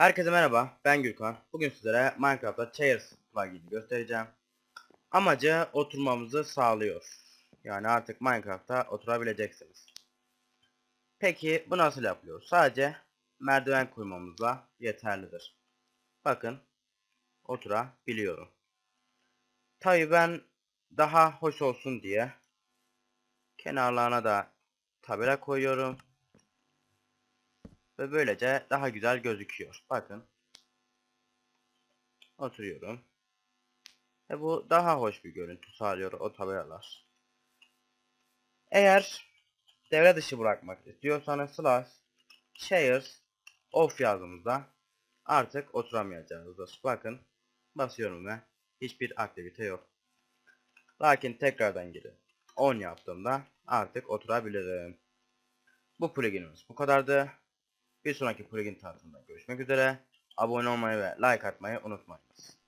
Herkese merhaba, ben Gürkan. Bugün sizlere Minecraft'ta Chairs plugin'i göstereceğim. Amacı oturmamızı sağlıyor. Yani artık Minecraft'ta oturabileceksiniz. Peki bu nasıl yapılıyor? Sadece merdiven koymamızla yeterlidir. Bakın, oturabiliyorum. Tabii ben daha hoş olsun diye kenarlarına da tabela koyuyorum. Ve böylece daha güzel gözüküyor. Bakın. Oturuyorum. Ve bu daha hoş bir görüntü sağlıyor o tabelalar. Eğer devre dışı bırakmak istiyorsanız slash chairs off yazdığımızda artık oturamayacağınızdır. Bakın basıyorum ve hiçbir aktivite yok. Lakin tekrardan geri 10 yaptığımda artık oturabilirim. Bu pluginimiz bu kadardı. Bir sonraki plugin tanıtımında görüşmek üzere. Abone olmayı ve like atmayı unutmayınız.